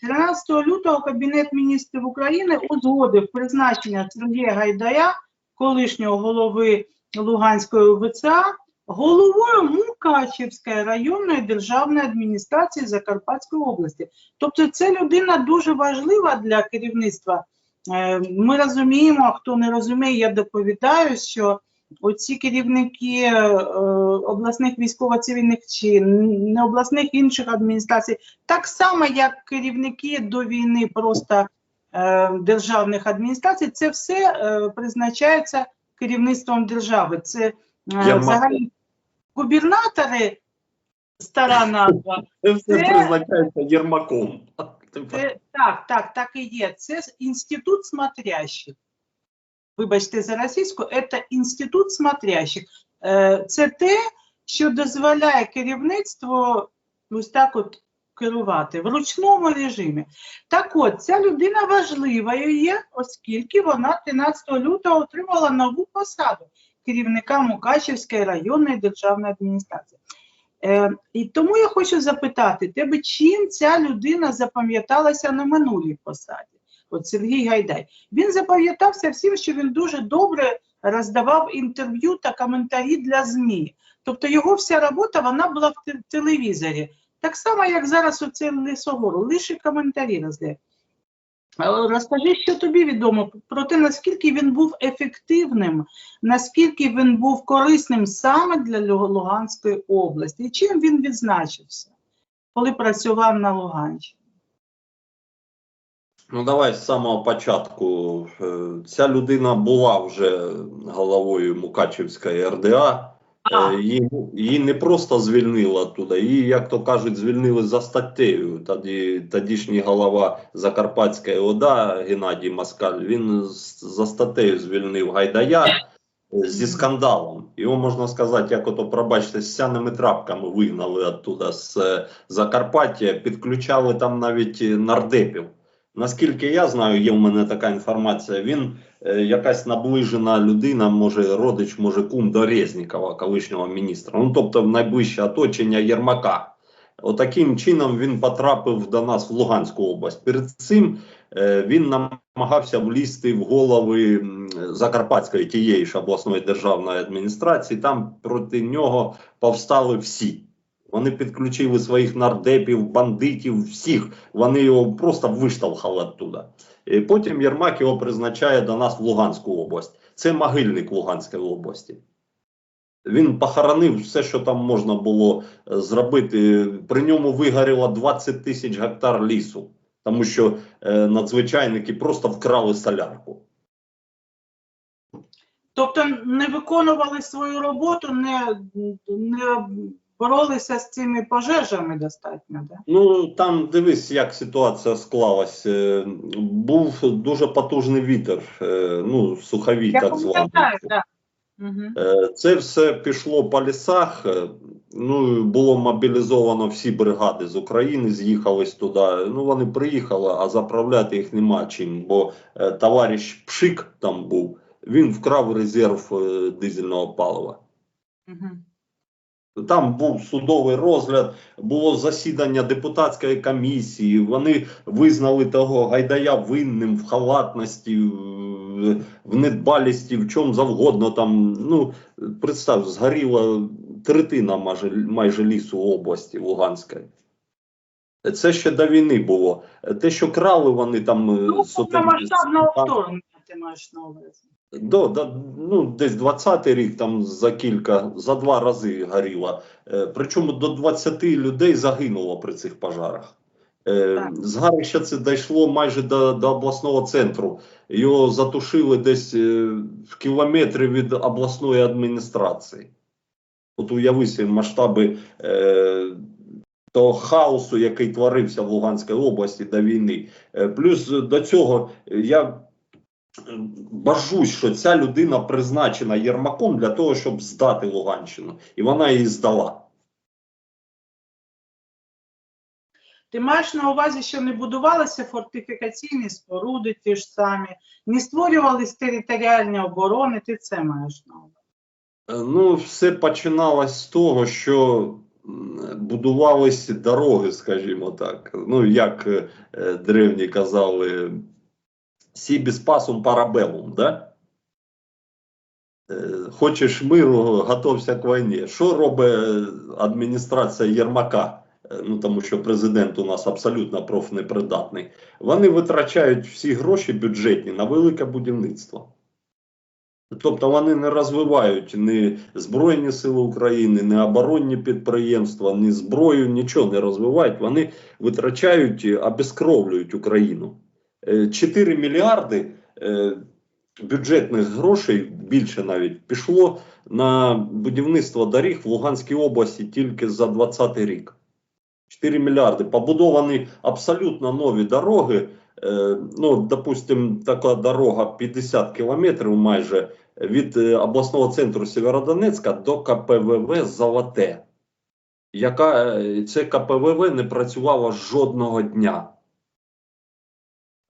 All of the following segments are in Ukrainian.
13 лютого Кабінет міністрів України узгодив призначення Сергія Гайдая, колишнього голови Луганської ОВЦА, головою Мукачівської районної державної адміністрації Закарпатської області. Тобто це людина дуже важлива для керівництва. Е, Ми розуміємо, хто не розуміє, я доповідаю, що оці керівники е, обласних військово-цивільних чи не обласних інших адміністрацій, так само як керівники до війни просто е, державних адміністрацій, це все е, призначається керівництвом держави. Це е, Єрмак. взагалі губернатори, стара назва. Це все призначається Єрмаком. Це, так, так, так і є. Це інститут смотрящих. Вибачте за російську, це інститут смотрящих. Е, Це те, що дозволяє керівництву ось так от керувати в ручному режимі. Так от, ця людина важливою є, оскільки вона 13 лютого отримала нову посаду керівника Мукачівської районної державної адміністрації. Е, і тому я хочу запитати тебе, чим ця людина запам'яталася на минулій посаді? От Сергій Гайдай. Він запам'ятався всім, що він дуже добре роздавав інтерв'ю та коментарі для ЗМІ. Тобто його вся робота вона була в телевізорі. Так само, як зараз у оцей Лисогор, лише коментарі роздає. Розкажи, що тобі відомо про те, наскільки він був ефективним, наскільки він був корисним саме для Луганської області, і чим він відзначився, коли працював на Луганщині? Ну, давай з самого початку. Е, Ця людина була вже головою Мукачівської РДА. А. Е, Її, її не просто звільнили туди, її, як то кажуть, звільнили за статтею. Тоді тодішній голова Закарпатської ОДА Геннадій Москаль, він за статтею звільнив Гайдая зі скандалом. Його можна сказати, як ото, пробачте, з сяними трапками вигнали оттуда з Закарпаття, підключали там навіть нардепів. Наскільки я знаю, є в мене така інформація. Він е, якась наближена людина, може родич, може кум до Резнікова, колишнього міністра. Ну тобто в найближче оточення Єрмака. Отаким чином він потрапив до нас в Луганську область. Перед цим е, він намагався влізти в голови Закарпатської тієї ж обласної державної адміністрації. Там проти нього повстали всі. Вони підключили своїх нардепів, бандитів, всіх. Вони його просто виштовхали оттуда. І потім Єрмак його призначає до нас в Луганську область. Це могильник Луганської області. Він похоронив все, що там можна було е, зробити. При ньому вигоріло 20 тисяч гектар лісу, тому що е, надзвичайники просто вкрали солярку. Тобто не виконували свою роботу, не, не боролися з цими пожежами достатньо. Да? Ну там дивись, як ситуація склалась. Е, Був дуже потужний вітер, е, ну суховій, Я так званий. Угу. Е, Це все пішло по лісах. Ну було мобілізовано всі бригади з України, з'їхались туди. Ну вони приїхали, а заправляти їх нема чим. Бо товариш Пшик там був. Він вкрав резерв дизельного палива. Угу. Там був судовий розгляд, було засідання депутатської комісії. Вони визнали того Гайдая винним в халатності, в- недбалісті, в чому завгодно. Там ну представ, згоріла третина майже, майже лісу області Луганської. Це ще до війни було. Те, що крали вони там е, Ну, повномасштабного вторгнення ти маєш на увазі. До, до, ну, десь 20-й рік там за кілька, за два рази горіло. Е, причому до 20 людей загинуло при цих пожарах. Е, згарища це дійшло майже до, до обласного центру. Його затушили десь е, в кілометрі від обласної адміністрації. От уяви собі масштаби е, того хаосу, який творився в Луганській області до війни. Е, плюс до цього я бажусь, що ця людина призначена Єрмаком для того, щоб здати Луганщину, і вона її здала. Ти маєш на увазі, що не будувалися фортифікаційні споруди ті ж самі, не створювались територіальні оборони, ти це маєш на увазі. Е, Ну, все починалось з того, що м, будувались дороги, скажімо так. Ну, як е, древні казали, сібіс пасум парабелум, да? Е, Хочеш миру, готовся к війні. Що робить адміністрація Єрмака? Е, Ну, тому що президент у нас абсолютно профнепридатний. Вони витрачають всі гроші бюджетні на велике будівництво. Тобто вони не розвивають ні Збройні Сили України, ні оборонні підприємства, ні зброю, нічого не розвивають. Вони витрачають, обескровлюють Україну. Е, 4 мільярди е, бюджетних грошей, більше навіть, пішло на будівництво доріг в Луганській області тільки за 2020 рік. 4 мільярди. Побудовані абсолютно нові дороги. Е, ну, допустим, така дорога 50 кілометрів майже від е, обласного центру Сєвєродонецька до КПВВ Золоте, яка е, це КПВВ не працювала жодного дня.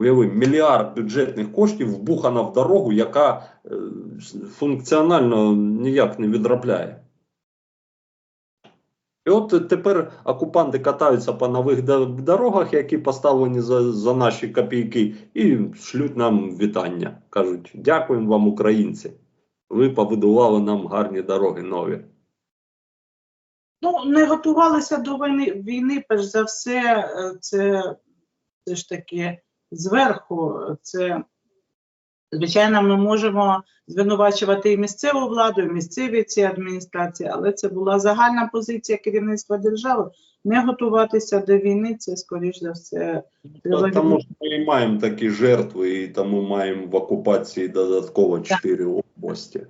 Уяви, мільярд бюджетних коштів вбухано в дорогу, яка е, функціонально ніяк не відробляє. І от тепер окупанти катаються по нових дорогах, які поставлені за, за наші копійки, і шлють нам вітання. Кажуть, дякуємо вам, українці. Ви побудували нам гарні дороги нові. Ну, не готувалися до війни, війни, перш за все, е, це, це ж таки зверху. Це, звичайно, ми можемо звинувачувати і місцеву владу, і місцеві ці адміністрації, але це була загальна позиція керівництва держави. Не готуватися до війни, це, скоріш за все, треба Тому що ми маємо такі жертви, і тому маємо в окупації додатково чотири області.